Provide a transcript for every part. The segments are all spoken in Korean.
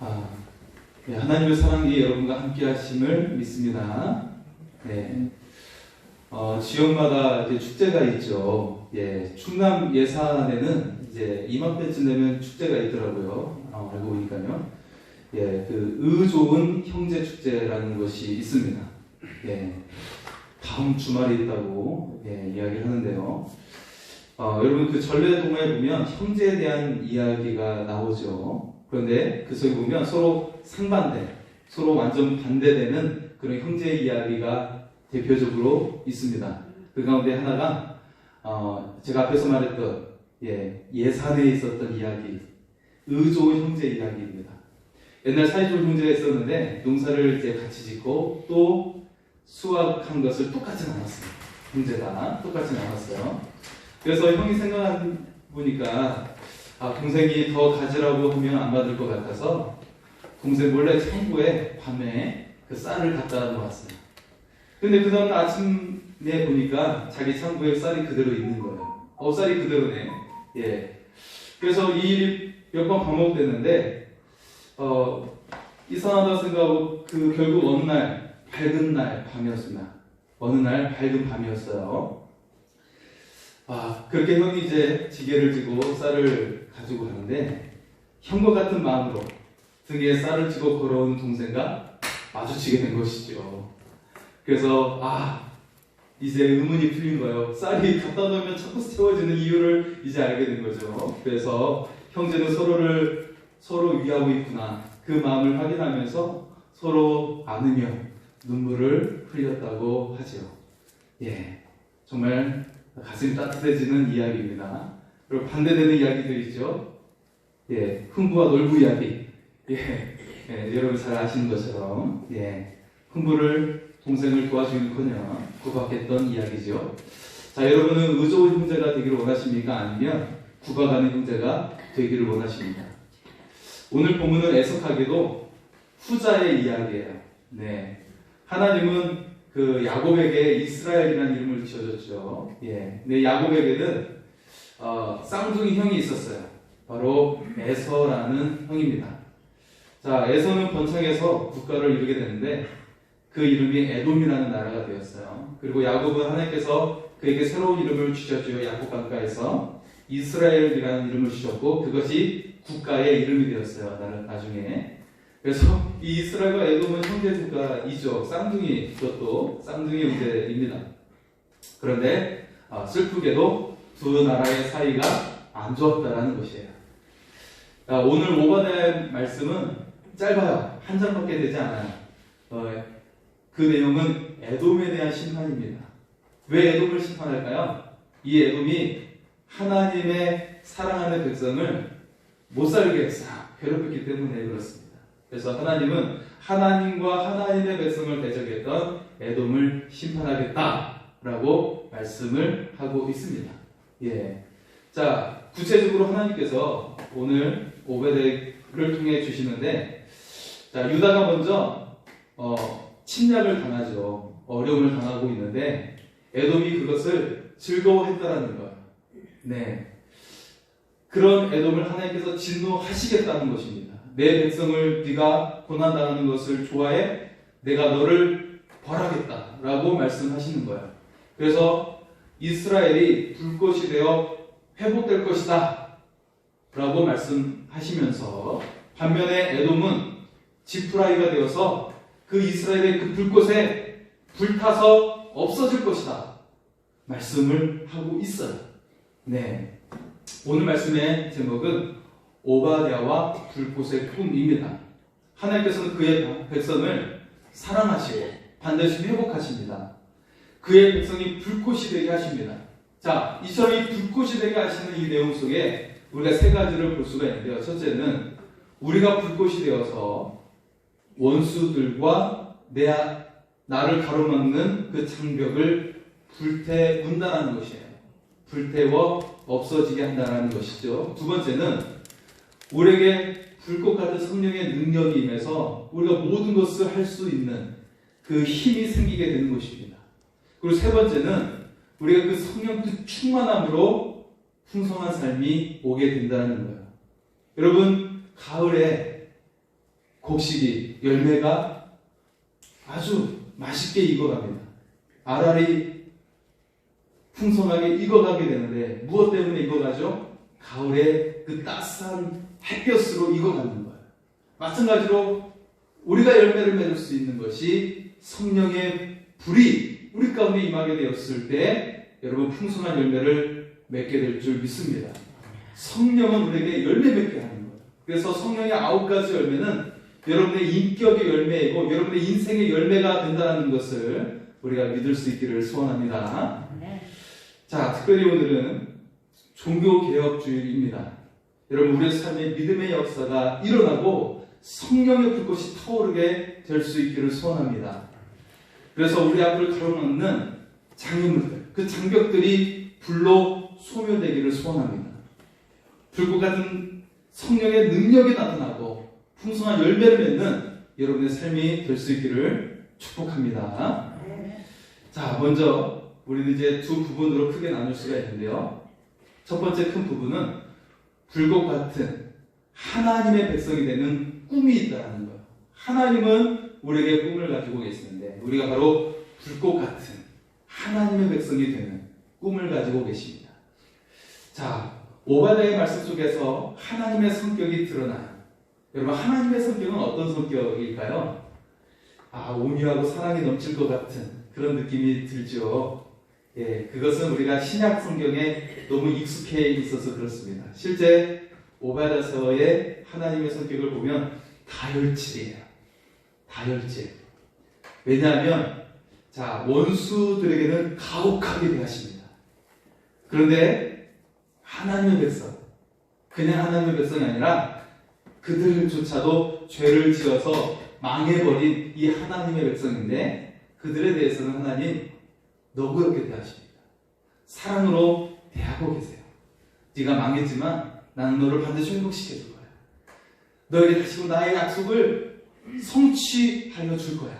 아, 네, 하나님의 사랑이 여러분과 함께 하심을 믿습니다. 네. 어, 지역마다 이제 축제가 있죠. 예, 충남 예산에는 이제 이맘때쯤 되면 축제가 있더라고요. 어, 알고 보니까요. 예, 그 의좋은 형제 축제라는 것이 있습니다. 예, 다음 주말에 있다고 예, 이야기를 하는데요. 어, 여러분 그 전래동화에 보면 형제에 대한 이야기가 나오죠. 그런데 그 속에 보면 서로 상반된, 서로 완전 반대되는 그런 형제 이야기가 대표적으로 있습니다. 그 가운데 하나가 어, 제가 앞에서 말했던 예, 예산에 있었던 이야기, 의좋은 형제 이야기입니다. 옛날 사이좋은 형제가 있었는데 농사를 이제 같이 짓고 또 수확한 것을 똑같이 나눴어요. 형제가 똑같이 나눴어요. 그래서 형이 생각해 보니까 아, 동생이 더 가지라고 하면 안 받을 것 같아서 동생 몰래 창고에 밤에 그 쌀을 갖다 놓았어요. 근데 그 다음 아침에 보니까 자기 창고에 쌀이 그대로 있는 거예요. 어, 쌀이 그대로네. 예. 그래서 이 일이 몇 번 반복됐는데, 어, 이상하다 생각하고 그 결국 어느 날, 밝은 날 밤이었습니다. 어느 날 밝은 밤이었어요. 아, 그렇게 형이 이제 지게를 지고 쌀을 가지고 가는데, 형과 같은 마음으로 등에 쌀을 지고 걸어온 동생과 마주치게 된 것이죠. 그래서, 아, 이제 의문이 풀린 거예요. 쌀이 갖다 놓으면 자꾸 세워지는 이유를 이제 알게 된 거죠. 그래서 형제는 서로를 서로 위하고 있구나. 그 마음을 확인하면서 서로 안으며 눈물을 흘렸다고 하지요. 예. 정말 가슴이 따뜻해지는 이야기입니다. 그리고 반대되는 이야기들 있죠. 예. 흥부와 놀부 이야기. 예. 예. 여러분 잘 아시는 것처럼, 예. 흥부를 동생을 도와주기는커녕 구박했던 이야기죠. 자, 여러분은 의좋은 형제가 되기를 원하십니까? 아니면 구박하는 형제가 되기를 원하십니까? 오늘 본문은 애석하게도 후자의 이야기예요. 네. 하나님은 그 야곱에게 이스라엘이라는 이름을 지어줬죠. 예. 근데 야곱에게는 어, 쌍둥이 형이 있었어요. 바로 에서라는 형입니다. 자, 에서는 번창해서 국가를 이루게 되는데 그 이름이 에돔이라는 나라가 되었어요. 그리고 야곱은 하나님께서 그에게 새로운 이름을 주셨죠. 야곱 강가에서 이스라엘이라는 이름을 주셨고 그것이 국가의 이름이 되었어요. 나중에. 그래서 이 이스라엘과 에돔은 형제 국가이죠. 쌍둥이 그것도 쌍둥이 형제입니다. 그런데 아, 슬프게도 두 나라의 사이가 안 좋았다라는 것이에요. 자, 오늘 오바의 말씀은 짧아요. 한 장밖에 되지 않아요. 어, 그 내용은 에돔에 대한 심판입니다. 왜 에돔을 심판할까요? 이 에돔이 하나님의 사랑하는 백성을 못 살게 했어. 괴롭혔기 때문에 그렇습니다. 그래서 하나님은 하나님과 하나님의 백성을 대적했던 에돔을 심판하겠다라고 말씀을 하고 있습니다. 예. 자, 구체적으로 하나님께서 오늘 오베데를 통해 주시는데, 자, 유다가 먼저, 어, 침략을 당하죠. 어려움을 당하고 있는데 에돔이 그것을 즐거워했다라는 거예요. 네. 그런 에돔을 하나님께서 진노하시겠다는 것입니다. 내 백성을 네가 고난당하는 것을 좋아해 내가 너를 벌하겠다라고 말씀하시는 거예요. 그래서 이스라엘이 불꽃이 되어 회복될 것이다 라고 말씀하시면서 반면에 에돔은 지프라이가 되어서 그 이스라엘의 그 불꽃에 불타서 없어질 것이다. 말씀을 하고 있어요. 네. 오늘 말씀의 제목은 오바댜와 불꽃의 꿈입니다. 하나님께서는 그의 백성을 사랑하시고 반드시 회복하십니다. 그의 백성이 불꽃이 되게 하십니다. 자, 이처럼 이 불꽃이 되게 하시는 이 내용 속에 우리가 세 가지를 볼 수가 있는데요. 첫째는 우리가 불꽃이 되어서 원수들과 내 나를 가로막는 그 장벽을 불태운다는 것이에요. 불태워 없어지게 한다는 것이죠. 두 번째는 우리에게 불꽃 같은 성령의 능력이 임해서 우리가 모든 것을 할 수 있는 그 힘이 생기게 되는 것입니다. 그리고 세 번째는 우리가 그 성령 그 충만함으로 풍성한 삶이 오게 된다는 거예요. 여러분 가을에 곡식이 열매가 아주 맛있게 익어갑니다. 알알이 풍성하게 익어가게 되는데 무엇 때문에 익어가죠? 가을에 그 따스한 햇볕으로 익어가는 거예요. 마찬가지로 우리가 열매를 맺을 수 있는 것이 성령의 불이 우리 가운데 임하게 되었을 때 여러분 풍성한 열매를 맺게 될 줄 믿습니다. 성령은 우리에게 열매 맺게 하는 거예요. 그래서 성령의 아홉 가지 열매는 여러분의 인격의 열매이고 여러분의 인생의 열매가 된다는 것을 우리가 믿을 수 있기를 소원합니다. 자, 특별히 오늘은 종교개혁주일입니다. 여러분, 우리의 삶에 믿음의 역사가 일어나고 성령의 불꽃이 타오르게 될 수 있기를 소원합니다. 그래서 우리 앞을 가로막는 장애물들, 그 장벽들이 불로 소멸되기를 소원합니다. 불꽃 같은 성령의 능력이 나타나고 풍성한 열매를 맺는 여러분의 삶이 될 수 있기를 축복합니다. 자, 먼저 우리는 이제 두 부분으로 크게 나눌 수가 있는데요. 첫 번째 큰 부분은 불꽃 같은 하나님의 백성이 되는 꿈이 있다는 거예요. 하나님은 우리에게 꿈을 가지고 계시는데 우리가 바로 불꽃 같은 하나님의 백성이 되는 꿈을 가지고 계십니다. 자, 오바다의 말씀 속에서 하나님의 성격이 드러나요. 여러분, 하나님의 성격은 어떤 성격일까요? 아, 온유하고 사랑이 넘칠 것 같은 그런 느낌이 들죠. 예, 그것은 우리가 신약 성경에 너무 익숙해 있어서 그렇습니다. 실제 오바다서의 하나님의 성격을 보면 다혈질이에요. 다혈질. 왜냐하면 자 원수들에게는 가혹하게 대하십니다. 그런데 하나님의 백성, 그냥 하나님의 백성이 아니라 그들조차도 죄를 지어서 망해버린 이 하나님의 백성인데 그들에 대해서는 하나님 너그럽게 대하십니다. 사랑으로 대하고 계세요. 네가 망했지만 나는 너를 반드시 회복시켜 줄 거야. 너에게 다시금 나의 약속을 성취하여 줄 거야.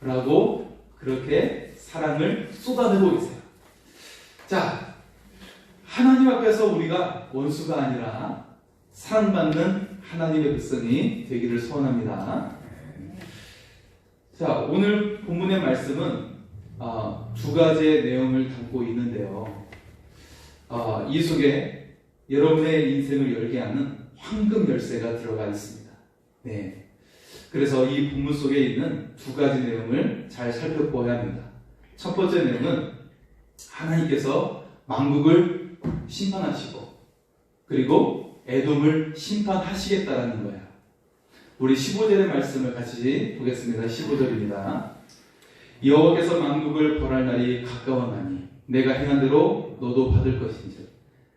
라고 그렇게 사랑을 쏟아내고 계세요. 자, 하나님 앞에서 우리가 원수가 아니라 사랑받는 하나님의 백성이 되기를 소원합니다. 자, 오늘 본문의 말씀은 어, 두 가지의 내용을 담고 있는데요. 어, 이 속에 여러분의 인생을 열게 하는 황금 열쇠가 들어가 있습니다. 네. 그래서 이 본문 속에 있는 두 가지 내용을 잘 살펴보아야 합니다. 첫 번째 내용은 하나님께서 만국을 심판하시고 그리고 에돔을 심판하시겠다라는 거예요. 우리 15절의 말씀을 같이 보겠습니다. 15절입니다. 여호와께서 만국을 벌할 날이 가까워나니 내가 행한 대로 너도 받을 것인지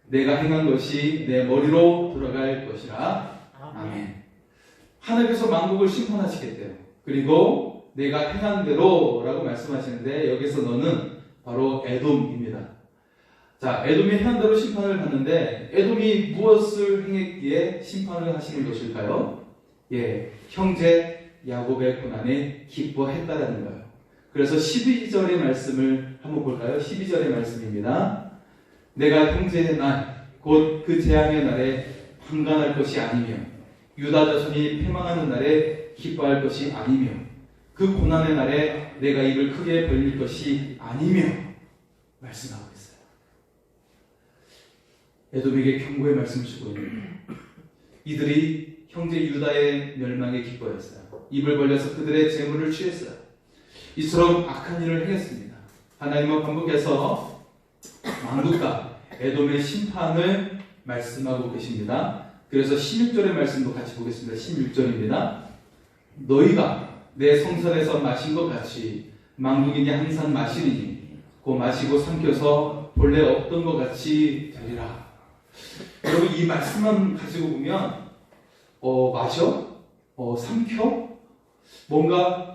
내가 행한 것이 내 머리로 돌아갈 것이라. 아멘. 하나님께서 만국을 심판하시겠대요. 그리고 내가 행한 대로라고 말씀하시는데 여기서 너는 바로 에돔입니다. 자, 에돔이 행한 대로 심판을 받는데 에돔이 무엇을 행했기에 심판을 하시는 것일까요? 예, 형제 야곱의 고난에 기뻐했다라는 거예요. 그래서 12절의 말씀을 한번 볼까요? 12절의 말씀입니다. 내가 형제의 날, 곧 그 재앙의 날에 방관할 것이 아니며, 유다 자손이 패망하는 날에 기뻐할 것이 아니며, 그 고난의 날에 내가 입을 크게 벌릴 것이 아니며, 말씀하고 있어요. 에돔에게 경고의 말씀을 주고 있는 이들이 형제 유다의 멸망에 기뻐했어요. 입을 벌려서 그들의 재물을 취했어요. 이처럼 악한 일을 행했습니다. 하나님은 반복해서 왕국과 에돔의 심판을 말씀하고 계십니다. 그래서 16절의 말씀도 같이 보겠습니다. 16절입니다. 너희가 내 성전에서 마신 것 같이 망국인이 항상 마시리니 곧 마시고 삼켜서 본래 없던 것 같이 되리라. 여러분 이 말씀만 가지고 보면 어, 마셔? 어, 삼켜? 뭔가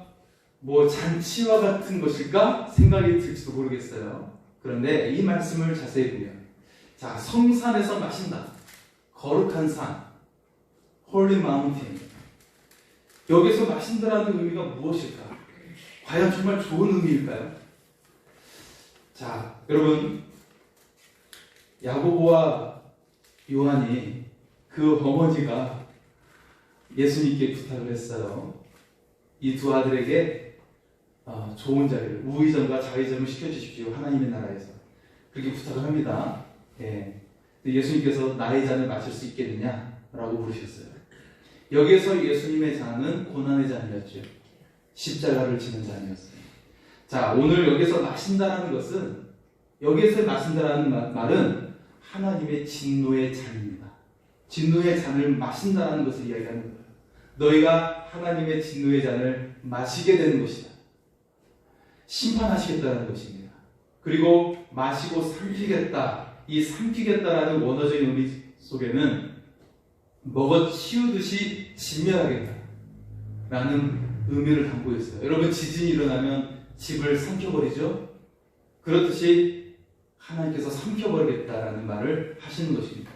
뭐 잔치와 같은 것일까 생각이 들지도 모르겠어요. 그런데 이 말씀을 자세히 보면 자 성산에서 마신다. 거룩한 산, 홀리 마운틴. 여기서 마신다라는 의미가 무엇일까? 과연 정말 좋은 의미일까요? 자, 여러분 야고보와 요한이 그 어머니가 예수님께 부탁을 했어요. 이 두 아들에게 어, 좋은 자리를 우의점과 좌의점을 시켜주십시오. 하나님의 나라에서 그렇게 부탁을 합니다. 예. 예수님께서 나의 잔을 마실 수 있겠느냐라고 물으셨어요. 여기에서 예수님의 잔은 고난의 잔이었죠. 십자가를 지는 잔이었어요. 자, 오늘 여기서 마신다라는 것은 여기에서 마신다라는 말- 말은 하나님의 진노의 잔입니다. 진노의 잔을 마신다라는 것을 이야기하는 거예요. 너희가 하나님의 진노의 잔을 마시게 되는 것이다. 심판하시겠다는 것입니다. 그리고 마시고 삼키겠다. 이 삼키겠다라는 원어적인 의미 속에는 먹어 치우듯이 진멸하겠다. 라는 의미를 담고 있어요. 여러분, 지진이 일어나면 집을 삼켜버리죠? 그렇듯이 하나님께서 삼켜버리겠다라는 말을 하시는 것입니다.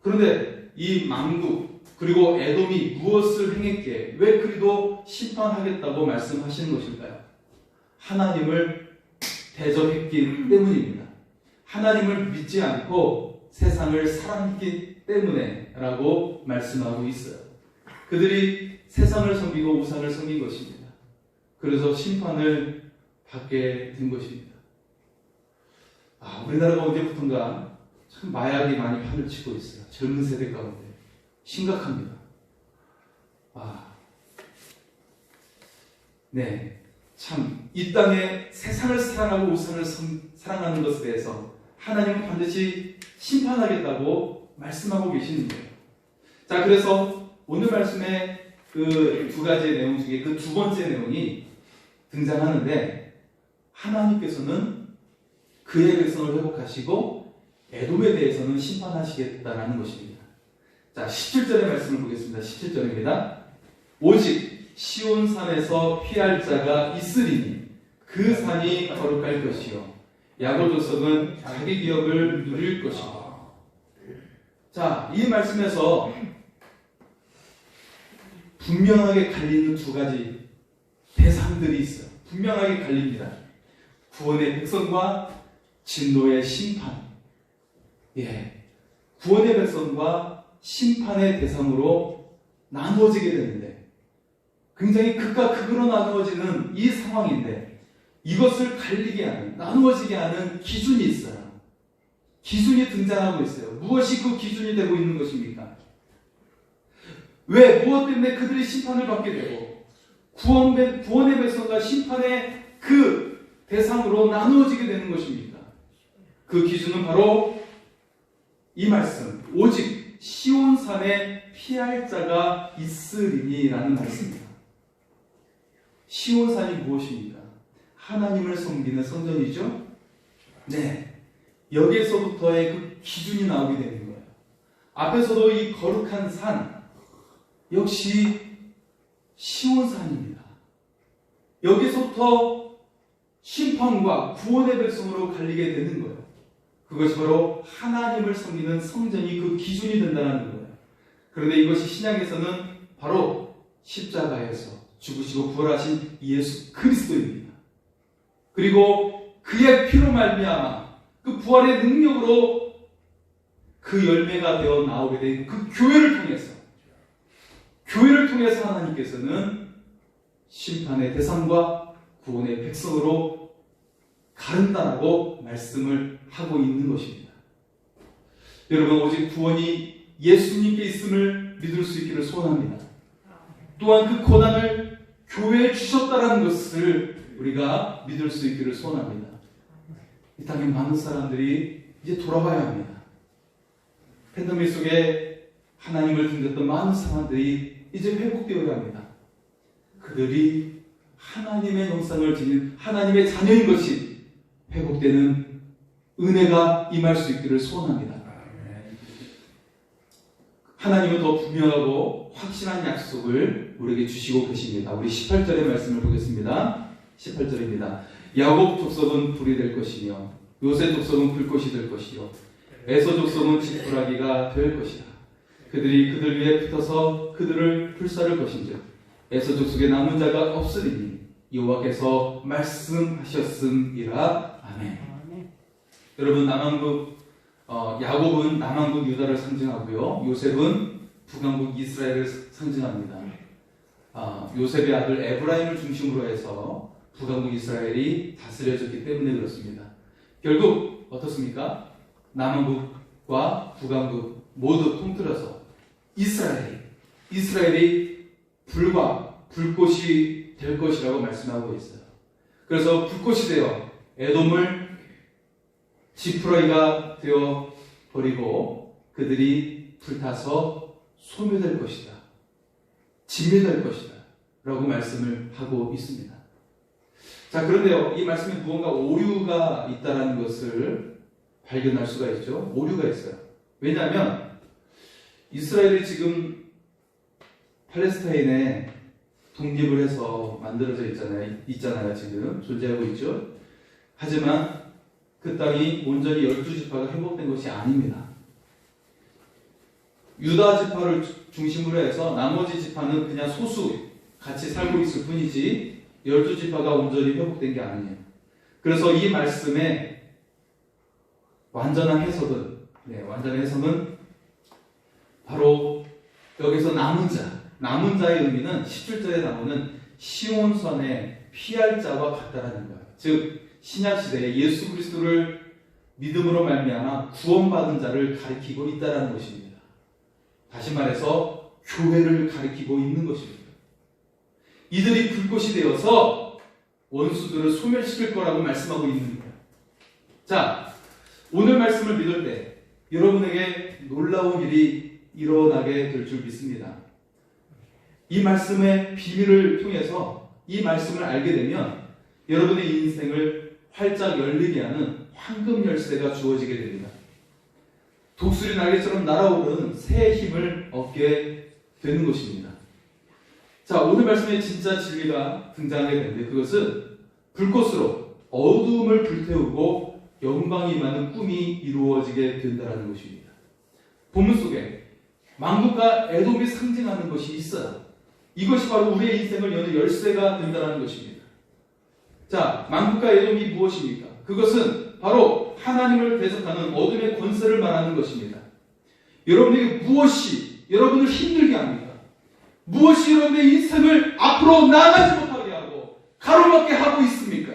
그런데 이 망국, 그리고 에돔이 무엇을 행했기에 왜 그리도 심판하겠다고 말씀하시는 것일까요? 하나님을 대적했기 때문입니다. 하나님을 믿지 않고 세상을 사랑했기 때문에 라고 말씀하고 있어요. 그들이 세상을 섬기고 우상을 섬긴 것입니다. 그래서 심판을 받게 된 것입니다. 아, 우리나라가 언제부턴가 참 마약이 많이 판을 치고 있어요. 젊은 세대 가운데. 심각합니다. 아, 네. 참, 이 땅에 세상을 사랑하고 우상을 섬- 사랑하는 것에 대해서 하나님은 반드시 심판하겠다고 말씀하고 계시는 거예요. 자, 그래서 오늘 말씀의 그 두 가지의 내용 중에 그 두 번째 내용이 등장하는데 하나님께서는 그의 백성을 회복하시고 에돔에 대해서는 심판하시겠다라는 것입니다. 자, 17절의 말씀을 보겠습니다. 17절입니다. 오직 시온산에서 피할 자가 있으리니 그 산이 거룩할 것이요 야곱 족속은 자기 기업을 누릴 것이고 자, 이 말씀에서 분명하게 갈리는 두 가지 대상들이 있어요. 분명하게 갈립니다. 구원의 백성과 진노의 심판. 예. 구원의 백성과 심판의 대상으로 나누어지게 되는데 굉장히 극과 극으로 나누어지는 이 상황인데 이것을 갈리게 하는 나누어지게 하는 기준이 있어요. 기준이 등장하고 있어요. 무엇이 그 기준이 되고 있는 것입니까? 왜 무엇 때문에 그들이 심판을 받게 되고 구원의, 구원의 백성과 심판의 그 대상으로 나누어지게 되는 것입니까? 그 기준은 바로 이 말씀 오직 시온산에 피할 자가 있으리니라는 말씀입니다. 시온산이 무엇입니까? 하나님을 섬기는 성전이죠. 네, 여기에서부터의 그 기준이 나오게 되는 거예요. 앞에서도 이 거룩한 산 역시 시온산입니다. 여기서부터 심판과 구원의 백성으로 갈리게 되는 거예요. 그것이 바로 하나님을 섬기는 성전이 그 기준이 된다는 거예요. 그런데 이것이 신약에서는 바로 십자가에서 죽으시고 부활하신 예수 그리스도입니다. 그리고 그의 피로 말미암아 그 부활의 능력으로 그 열매가 되어 나오게 된 그 교회를 통해서 교회를 통해서 하나님께서는 심판의 대상과 구원의 백성으로 가른다라고 말씀을 하고 있는 것입니다. 여러분 오직 구원이 예수님께 있음을 믿을 수 있기를 소원합니다. 또한 그 고난을 교회에 주셨다라는 것을 우리가 믿을 수 있기를 소원합니다. 이 땅에 많은 사람들이 이제 돌아가야 합니다. 팬데믹 속에 하나님을 등졌던 많은 사람들이 이제 회복되어야 합니다. 그들이 하나님의 영상을 지닌 하나님의 자녀인 것이 회복되는 은혜가 임할 수 있기를 소원합니다. 하나님은 더 분명하고 확실한 약속을 우리에게 주시고 계십니다. 우리 18절의 말씀을 보겠습니다. 18절입니다. 야곱 족속은 불이 될 것이며 요셉 족속은 불꽃이 될 것이요 에서 족속은 지푸라기가 될 것이다. 그들이 그들 위에 붙어서 그들을 불사를 것인즉 에서 족속에 남은 자가 없으리니 여호와께서 말씀하셨음이라 아멘. 여러분 남한국 어, 야곱은 남한국 유다를 상징하고요. 요셉은 북왕국 이스라엘을 상징합니다. 아, 요셉의 아들 에브라임을 중심으로 해서 북왕국 이스라엘이 다스려졌기 때문에 그렇습니다. 결국 어떻습니까? 남왕국과 북왕국 모두 통틀어서 이스라엘이 이스라엘이 불과 불꽃이 될 것이라고 말씀하고 있어요. 그래서 불꽃이 되어 에돔을 지푸라기가 되어 버리고 그들이 불타서 소멸될 것이다. 진멸될 것이다. 라고 말씀을 하고 있습니다. 자, 그런데요, 이 말씀에 무언가 오류가 있다는 것을 발견할 수가 있죠. 오류가 있어요. 왜냐하면 이스라엘이 지금 팔레스타인에 독립을 해서 만들어져 있잖아요. 있잖아요, 지금. 존재하고 있죠. 하지만 그 땅이 온전히 열두 지파가 회복된 것이 아닙니다. 유다 지파를 주- 중심으로 해서 나머지 지파는 그냥 소수 같이 살고 있을 뿐이지 열두 지파가 온전히 회복된 게 아니에요. 그래서 이 말씀의 완전한 해석은 네, 완전한 해석은 바로 여기서 남은 자, 남은 자의 의미는 17절에 나오는 시온선의 피할 자와 같다라는 거예요. 즉 신약 시대에 예수 그리스도를 믿음으로 말미암아 구원받은 자를 가리키고 있다라는 것입니다. 다시 말해서 교회를 가리키고 있는 것입니다. 이들이 불꽃이 되어서 원수들을 소멸시킬 거라고 말씀하고 있는 거예요. 자, 오늘 말씀을 믿을 때 여러분에게 놀라운 일이 일어나게 될 줄 믿습니다. 이 말씀의 비밀을 통해서 이 말씀을 알게 되면 여러분의 인생을 활짝 열리게 하는 황금 열쇠가 주어지게 됩니다. 독수리 날개처럼 날아오르는 새 힘을 얻게 되는 것입니다. 자, 오늘 말씀에 진짜 진리가 등장하게 되는데 그것은 불꽃으로 어두움을 불태우고 영광이 많은 꿈이 이루어지게 된다는 것입니다. 본문 속에 망국과 애돔이 상징하는 것이 있어요. 이것이 바로 우리의 인생을 여는 열쇠가 된다는 것입니다. 자, 망국과 애돔이 무엇입니까? 그것은 바로 하나님을 대적하는 어둠의 권세를 말하는 것입니다. 여러분에게 무엇이 여러분을 힘들게 합니까? 무엇이 여러분의 인생을 앞으로 나아가지 못하게 하고 가로막게 하고 있습니까?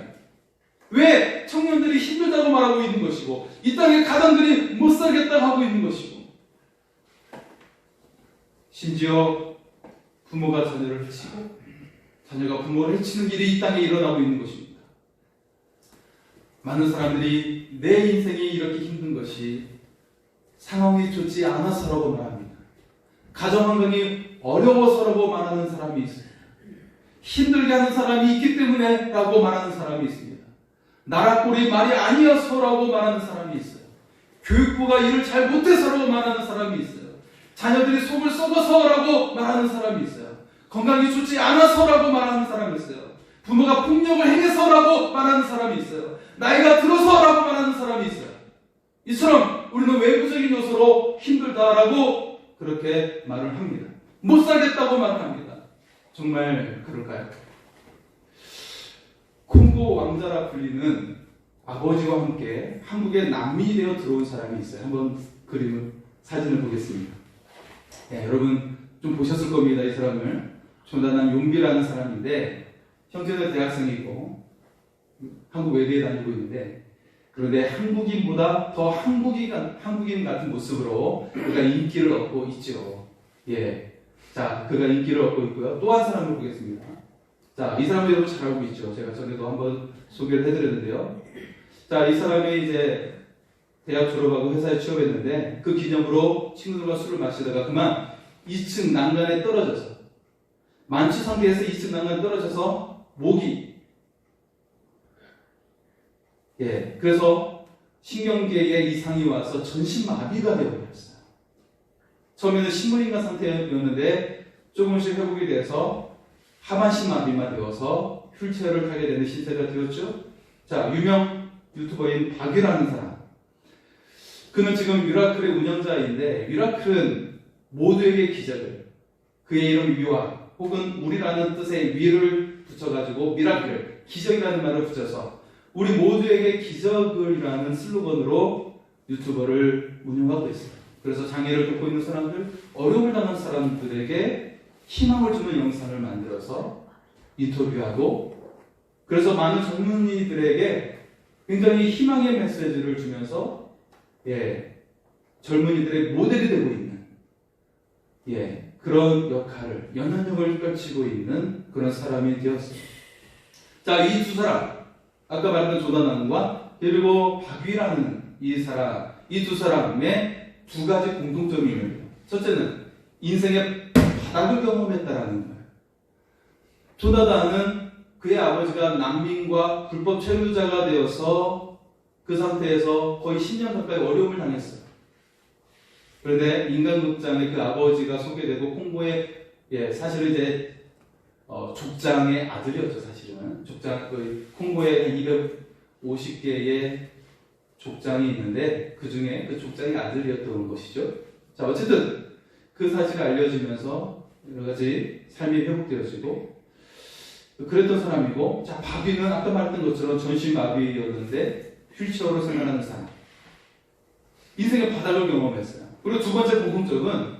왜 청년들이 힘들다고 말하고 있는 것이고 이 땅의 가장들이 못 살겠다고 하고 있는 것이고 심지어 부모가 자녀를 해치고 자녀가 부모를 해치는 일이 이 땅에 일어나고 있는 것입니다. 많은 사람들이 내 인생이 이렇게 힘든 것이 상황이 좋지 않아서라고 말합니다. 가정 환경이 어려워서라고 말하는 사람이 있습니다. 힘들게 하는 사람이 있기 때문에 라고 말하는 사람이 있습니다. 나라 꼴이 말이 아니어서라고 말하는 사람이 있어요. 교육부가 일을 잘 못해서라고 말하는 사람이 있어요. 자녀들이 속을 썩어서라고 말하는 사람이 있어요. 건강이 좋지 않아서라고 말하는 사람이 있어요. 부모가 폭력을 행해서라고 말하는 사람이 있어요. 나이가 들어서라고 말하는 사람이 있어요. 이처럼 우리는 외부적인 요소로 힘들다라고 그렇게 말을 합니다. 못 살겠다고 말을 합니다. 정말 그럴까요? 콩고 왕자라 불리는 아버지와 함께 한국에 난민이 되어 들어온 사람이 있어요. 한번 그림을 사진을 보겠습니다. 네, 여러분 좀 보셨을 겁니다. 이 사람을 조나단 용비라는 사람인데 형제는 대학생이고 한국 외대에 다니고 있는데 그런데 한국인보다 더 한국인, 한국인 같은 모습으로 그가 인기를 얻고 있죠. 예. 자, 그가 인기를 얻고 있고요. 또 한 사람을 보겠습니다. 자, 이 사람을 여러분 잘 알고 있죠. 제가 전에도 한번 소개를 해드렸는데요. 자, 이 사람이 이제 대학 졸업하고 회사에 취업했는데 그 기념으로 친구들과 술을 마시다가 그만 2층 난간에 떨어져서 만취 상태에서 2층 난간에 떨어져서 목이 예, 그래서 신경계에 이상이 와서 전신 마비가 되어버렸어요. 처음에는 식물인간 상태였는데 조금씩 회복이 돼서 하반신 마비만 되어서 휠체어를 타게 되는 신세가 되었죠. 자, 유명 유튜버인 박유라는 사람. 그는 지금 미라클의 운영자인데 미라클은 모두에게 기적을 그의 이름 위와 혹은 우리라는 뜻의 위를 붙여가지고 미라클 기적이라는 말을 붙여서 우리 모두에게 기적을이라는 슬로건으로 유튜버를 운영하고 있어요. 그래서 장애를 겪고 있는 사람들, 어려움을 당한 사람들에게 희망을 주는 영상을 만들어서 인터뷰하고 그래서 많은 젊은이들에게 굉장히 희망의 메시지를 주면서 예, 젊은이들의 모델이 되고 있는 예, 그런 역할을 연연력을 펼치고 있는 그런 사람이 되었어요. 자, 이 두 사람 아까 말했던 조나단과 그리고 박위라는 이 사람 이 두 사람의 두 가지 공통점이 있는데요. 첫째는 인생의 바닥을 경험했다라는 거예요. 조나단은 그의 아버지가 난민과 불법 체류자가 되어서 그 상태에서 거의 10년 가까이 어려움을 당했어요. 그런데 인간극장에 그 아버지가 소개되고 홍보에 예, 사실은 이제 어, 족장의 아들이었죠, 사실은. 족장, 그 콩고에 250개의 족장이 있는데 그 중에 그 족장의 아들이었던 것이죠. 자, 어쨌든 그 사실이 알려지면서 여러 가지 삶이 회복되어지고 그랬던 사람이고, 자, 바비는 아까 말했던 것처럼 전신마비였는데 휠체어로 생활하는 사람. 인생의 바닥을 경험했어요. 그리고 두 번째 공통점은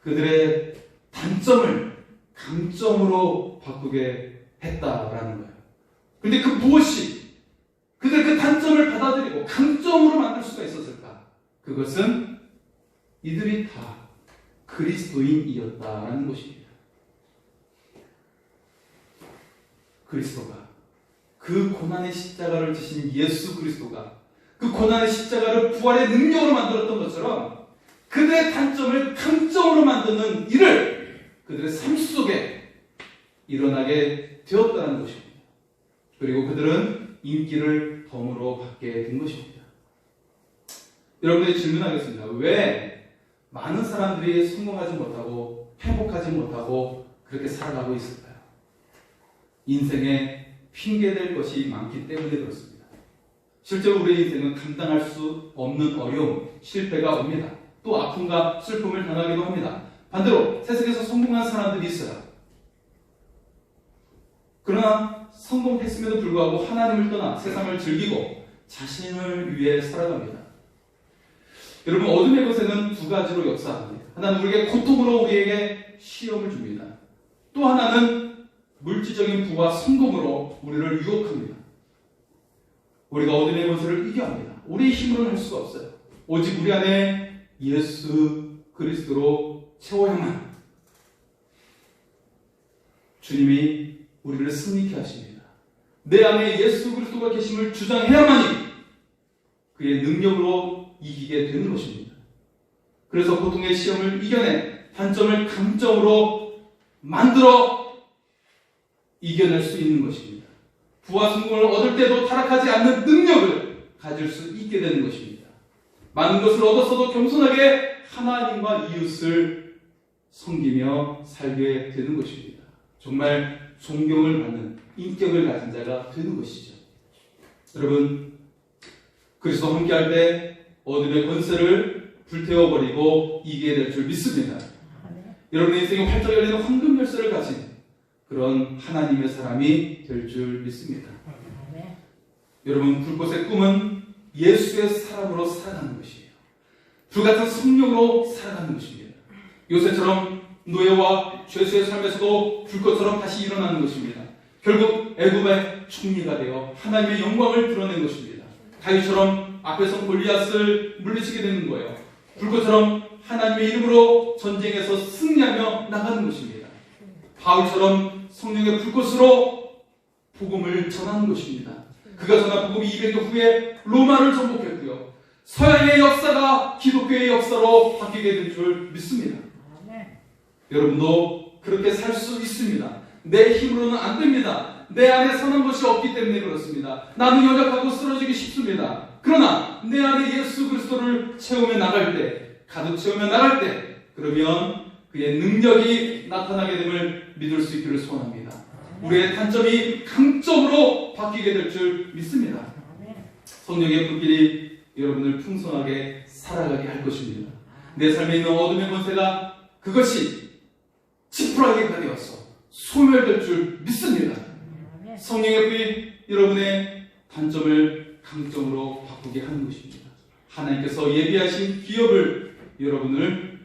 그들의 단점을 강점으로 바꾸게 했다라는 거예요. 근데 그 무엇이 단점을 받아들이고 강점으로 만들 수가 있었을까? 그것은 이들이 다 그리스도인이었다라는 것입니다. 그리스도가 그 고난의 십자가를 지신 예수 그리스도가 그 고난의 십자가를 부활의 능력으로 만들었던 것처럼 그들의 단점을 강점으로 만드는 일을 그들의 삶 속에 일어나게 되었다는 것입니다. 그리고 그들은 인기를 덤으로 받게 된 것입니다. 여러분들이 질문하겠습니다. 왜 많은 사람들이 성공하지 못하고 행복하지 못하고 그렇게 살아가고 있을까요? 인생에 핑계될 것이 많기 때문에 그렇습니다. 실제로 우리 인생은 감당할 수 없는 어려움, 실패가 옵니다. 또 아픔과 슬픔을 당하기도 합니다. 반대로 세상에서 성공한 사람들이 있어요. 그러나 성공했음에도 불구하고 하나님을 떠나 세상을 즐기고 자신을 위해 살아갑니다. 여러분 어둠의 것에는 두 가지로 역사합니다. 하나는 우리에게 고통으로 우리에게 시험을 줍니다. 또 하나는 물질적인 부와 성공으로 우리를 유혹합니다. 우리가 어둠의 권세를 이겨야 합니다. 우리의 힘으로는 할 수가 없어요. 오직 우리 안에 예수 그리스도로 채워야만 주님이 우리를 승리케 하십니다. 내 안에 예수 그리스도가 계심을 주장해야만이 그의 능력으로 이기게 되는 것입니다. 그래서 고통의 시험을 이겨내 단점을 강점으로 만들어 이겨낼 수 있는 것입니다. 부와 성공을 얻을 때도 타락하지 않는 능력을 가질 수 있게 되는 것입니다. 많은 것을 얻었어도 겸손하게 하나님과 이웃을 섬기며 살게 되는 것입니다. 정말 존경을 받는 인격을 가진 자가 되는 것이죠. 여러분, 그리스도 함께할 때 어둠의 권세를 불태워버리고 이기게 될 줄 믿습니다. 여러분의 인생에 활짝 열리는 황금 열쇠를 가진 그런 하나님의 사람이 될 줄 믿습니다. 여러분, 불꽃의 꿈은 예수의 사랑으로 살아가는 것이에요. 불 같은 성령으로 살아가는 것입니다. 요새처럼 노예와 죄수의 삶에서도 불꽃처럼 다시 일어나는 것입니다. 결국 애굽의 총리가 되어 하나님의 영광을 드러낸 것입니다. 다윗처럼 앞에서 골리앗을 물리치게 되는 거예요. 불꽃처럼 하나님의 이름으로 전쟁에서 승리하며 나가는 것입니다. 바울처럼 성령의 불꽃으로 복음을 전하는 것입니다. 그가 전한 복음이 200년 후에 로마를 정복했고요. 서양의 역사가 기독교의 역사로 바뀌게 될 줄 믿습니다. 여러분도 그렇게 살 수 있습니다. 내 힘으로는 안 됩니다. 내 안에 선한 것이 없기 때문에 그렇습니다. 나는 연약하고 쓰러지기 쉽습니다. 그러나 내 안에 예수 그리스도를 채우며 나갈 때, 가득 채우며 나갈 때, 그러면 그의 능력이 나타나게 됨을 믿을 수 있기를 소원합니다. 우리의 단점이 강점으로 바뀌게 될 줄 믿습니다. 성령의 불길이 여러분을 풍성하게 살아가게 할 것입니다. 내 삶에 있는 어둠의 권세가 그것이 지푸라기가 되어서 소멸될 줄 믿습니다. 성령의 불이 여러분의 단점을 강점으로 바꾸게 하는 것입니다. 하나님께서 예비하신 기업을 여러분을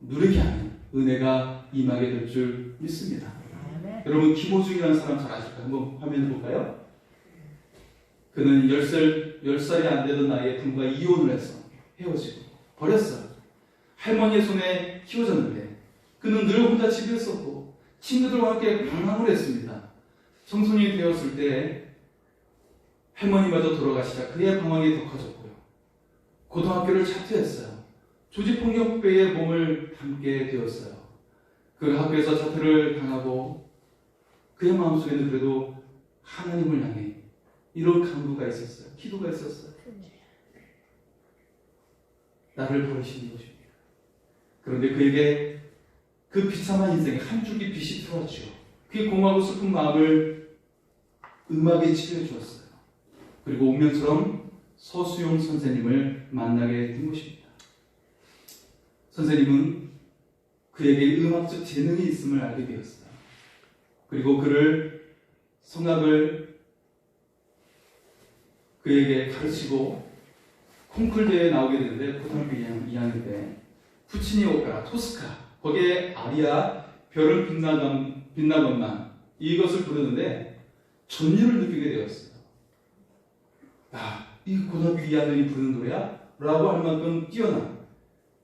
누리게 하는 은혜가 임하게 될 줄 믿습니다. 여러분 김호중이라는 사람 잘 아실까요? 한번 화면을 볼까요? 그는 10살, 10살이 안 되던 나이에 부모가 이혼을 해서 헤어지고 버렸어요. 할머니의 손에 키워졌는데 그는 늘 혼자 집에 있었고 친구들과 함께 방황을 했습니다. 청소년이 되었을 때 할머니마저 돌아가시자 그의 방황이 더 커졌고요. 고등학교를 자퇴했어요. 조직폭력배의 몸을 담게 되었어요. 그 학교에서 자퇴를 당하고 그의 마음속에는 그래도 하나님을 향해 이런 강구가 있었어요. 기도가 있었어요. 나를 버리시는 것입니다. 그런데 그에게 그 비참한 인생에 한 줄기 빛이 들어왔죠. 그의 공하고 슬픈 마음을 음악에 치료해 주었어요. 그리고 운명처럼 서수용 선생님을 만나게 된 것입니다. 선생님은 그에게 음악적 재능이 있음을 알게 되었어요. 그리고 그를 성악을 그에게 가르치고 콩쿨 대회에 나오게 되는데 고등학교 2학년 때 푸치니 오페라 토스카 거기에 아리아 별은 빛나건 빛나건만 이것을 부르는데 전율을 느끼게 되었어요. 야, 이 고등학교 2학년이 부르는 노래야? 라고 할 만큼 뛰어난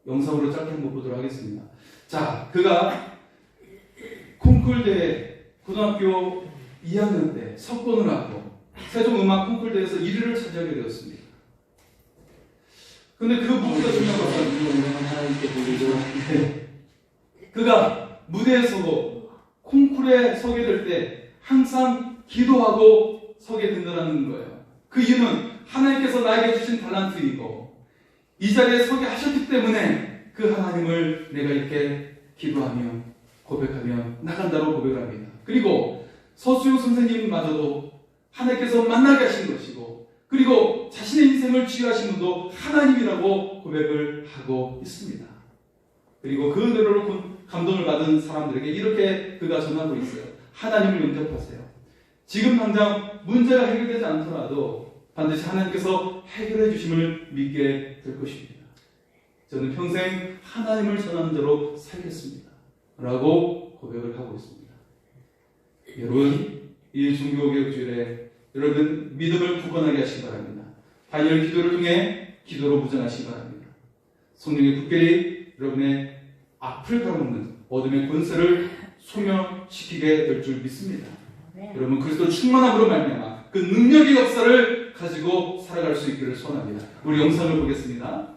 영상으로 짧게 한번 보도록 하겠습니다. 자, 그가 콩쿨 대회 고등학교 2학년 때 석권을 하고 세종음악 콩쿨 대회에서 1위를 차지하게 되었습니다. 근데 그 무엇보다 중요한 것은 하나님께 보리고 그가 무대에 서고 콩쿨에 서게 될 때 항상 기도하고 서게 된다는 거예요. 그 이유는 하나님께서 나에게 주신 달란트이고 이 자리에 서게 하셨기 때문에 그 하나님을 내가 이렇게 기도하며 고백하며 나간다고 고백을 합니다. 그리고 서수용 선생님마저도 하나님께서 만나게 하신 것이고 그리고 자신의 인생을 치유하신 분도 하나님이라고 고백을 하고 있습니다. 그리고 그 노래로 감동을 받은 사람들에게 이렇게 그가 전하고 있어요. 하나님을 영접하세요. 지금 당장 문제가 해결되지 않더라도 반드시 하나님께서 해결해 주심을 믿게 될 것입니다. 저는 평생 하나님을 전하는 자로 살겠습니다. 라고 고백을 하고 있습니다. 여러분, 이 종교개혁주일에 여러분 믿음을 굳건하게 하시기 바랍니다. 단열 기도를 통해 기도로 무장하시기 바랍니다. 성령의 불길이 여러분의 앞을 가로막는 어둠의 권세를 소멸시키게 될 줄 믿습니다. 아멘. 여러분 그리스도 충만함으로 말미암아 그 능력의 역사를 가지고 살아갈 수 있기를 소원합니다. 우리 영상을 보겠습니다.